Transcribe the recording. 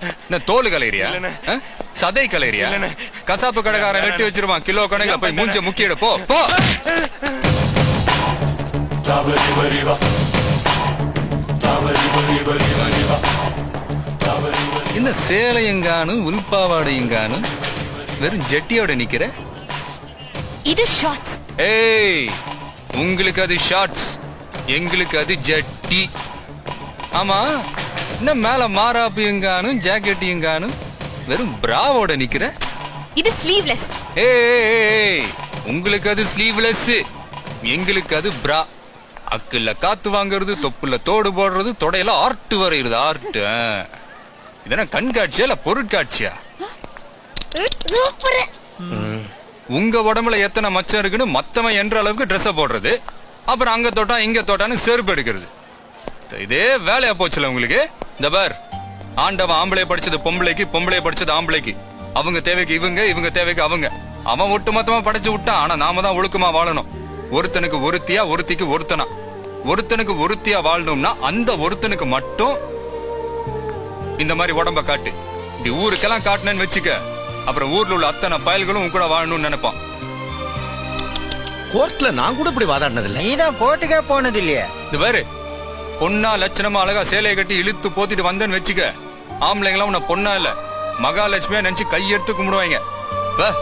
என்ன தோல். ஆ? சதை இல்லண்ணே. கசாப்பு கடைக்காரன் வெட்டி வச்சிருவான். கிலோ கணக்குல போய் மூஞ்ச முக்கிடு போ போ. என்ன சேலையங்கானும் உள்பாவாடையங்கானும் வெறும் ஜெட்டியோட நிக்கிற? இது ஷார்ட்ஸ். ஏய் உங்களுக்கு அது ஷார்ட்ஸ் எங்களுக்கு அது ஜட்டி. ஆமா? என்ன மேல மாறாப்பு எங்கானும் ஜாக்கெட் எங்கானும் வெறும் பிராவோட நிக்கிற? இது ஸ்லீவ்லெஸ் ஏய், ஏய், உங்களுக்கு அது ஸ்லீவ்லெஸ் எங்களுக்கு அது பிரா அக்குல காத்து வாங்குறது தொப்புல தோடு போடுறது தொடையில ஆர்ட் வரைகிறது ஆர்ட் இதென்ன கண்காட்சியா இல்ல பொருட்காட்சியா? உங்க உடம்புல எத்தனை மச்சம் இருக்குன்னு மத்தவன் என்ற அளவுக்கு Dress போடுறது. அப்புறம் அங்க தொட்டா இங்க தொட்டான்னு செருப்பு எடுக்கிறது. இதே வேலையா போச்சுல உங்களுக்கு? இந்த பார் ஆண்டவன் ஆம்பளை படிச்சது பொம்பளைக்கு பொம்பளை படிச்சது ஆம்பளைக்கு. அவங்க தேவைக்கு இவங்க இவங்க தேவைக்கு அவங்க. அவன் ஒட்டுமொத்தமா படைச்சு விட்டான் ஆனா நாம தான் ஒழுக்கமா வாழணும். ஒருத்தனுக்கு ஒருத்தியா ஒருத்திக்கு ஒருத்தனா. ஒருத்தனுக்கு ஒருத்தியா வாழணும்னா அந்த ஒருத்தனுக்கு மட்டும் இந்த மாதிரி உடம்ப காட்டு. இப்படி ஊருக்கெல்லாம் காட்டினேன்னு வச்சுக்க அப்புறம் ஊர்ல உள்ள அத்தனை பயல்களும் கூட வாழணும்னு நினைப்பான். கோர்ட்ல நான் கூட இப்படி வாதாடினதில்ல. நீதான் கோர்ட்டுக்கே போனது இல்லையே இது பாரு பொண்ணா லட்சணமா அழகா சேலையை கட்டி இழுத்து போத்திட்டு வந்தேன்னு வச்சுக்க. ஆம்பளைங்களாம் உன்னை பொண்ணா இல்ல. மகாலட்சுமியா நினைச்சு கையெடுத்து கும்பிடுவாங்க. வா.